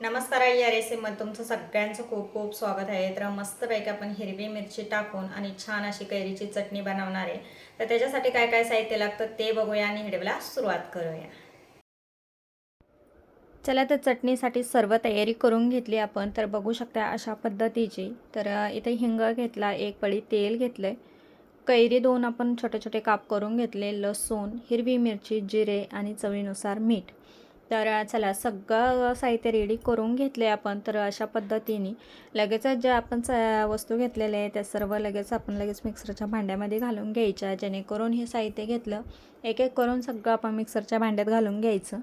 नमस्कार आई या रेसिपीमध्ये तुमचं सगळ्यांचं खूप खूप स्वागत आहे. तर मस्तपैकी आपण हिरवी मिरची टाकून आणि छान अशी कैरीची चटणी बनवणार आहे. तर त्याच्यासाठी काय काय साहित्य लागतं ते बघूया आणि हिडवेला सुरुवात करूया. चला तर चटणीसाठी सर्व तयारी करून घेतली आपण. तर बघू शकता अशा पद्धतीची. तर इथे हिंग घेतला एक पळी तेल घेतलं आहे कैरी दोन आपण छोटे छोटे काप करून घेतले लसूण हिरवी मिरची जिरे आणि चवीनुसार मीठ. तर चला सगळं साहित्य रेडी करून घेतले आपण तर अशा पद्धतीने लगेचच ज्या आपण स वस्तू घेतलेल्या आहे त्या सर्व लगेच आपण लगेच मिक्सरच्या भांड्यामध्ये घालून घ्यायच्या जेणेकरून हे साहित्य घेतलं एक एक करून सगळं आपण मिक्सरच्या भांड्यात घालून घ्यायचं.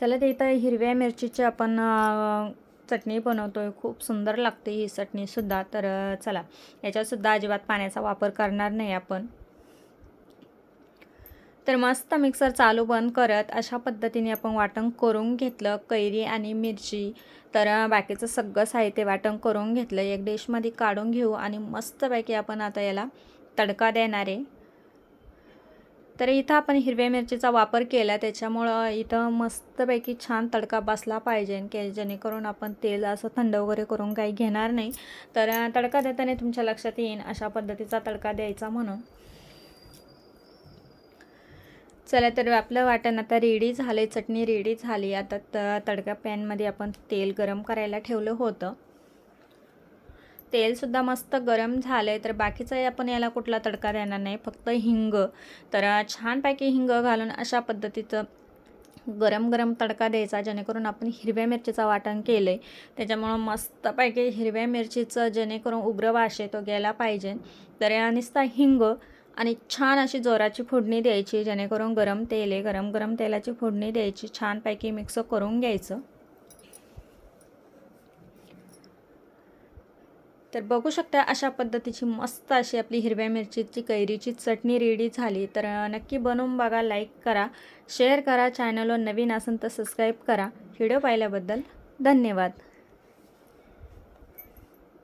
चला ते इथं हिरव्या मिरचीची आपण चटणी बनवतो आहे खूप सुंदर लागते ही चटणीसुद्धा. तर चला याच्यातसुद्धा अजिबात पाण्याचा वापर करणार नाही आपण. तर मस्त मिक्सर चालू बंद करत अशा पद्धतीने आपण वाटण करून घेतलं कैरी आणि मिरची. तर बाकीचं सगळं साहित्य वाटण करून घेतलं. एक डिशमध्ये काढून घेऊ आणि मस्तपैकी आपण आता याला तडका देणार आहे. तर इथं आपण हिरव्या मिरचीचा वापर केला. त्याच्यामुळं इथं मस्तपैकी छान तडका बसला पाहिजे. की जेणेकरून आपण तेल असं थंड वगैरे करून काही घेणार नाही. तर तडका देताना तुमच्या लक्षात येईन अशा पद्धतीचा तडका द्यायचा म्हणून. चला तर आपलं वाटण आता रेडी झालं चटणी रेडी झाली. आता त तडका पॅनमध्ये आपण तेल गरम करायला ठेवलं होतं. तेलसुद्धा मस्त गरम झालं आहे तर बाकीचाही आपण याला कुठला तडका देणार नाही. फक्त हिंग. तर छानपैकी हिंग घालून अशा पद्धतीचं गरम गरम तडका द्यायचा. जेणेकरून आपण हिरव्या मिरचीचं वाटण केलं आहे त्याच्यामुळं मस्तपैकी हिरव्या मिरचीचं जेणेकरून उग्र वास आहे तो गेला पाहिजे. तर या नुसता हिंग आणि छान अशी जोराची फोडणी द्यायची जेणेकरून गरम तेल आहे गरम गरम तेलाची फोडणी द्यायची छानपैकी मिक्स करून घ्यायचं. तर बघू शकता अशा पद्धतीची मस्त अशी आपली हिरव्या मिरचीची कैरीची चटणी रेडी झाली. तर नक्की बनवून बघा लाईक करा शेअर करा चॅनलवर नवीन असेल तर सबस्क्राईब करा. व्हिडिओ पाहिल्याबद्दल धन्यवाद.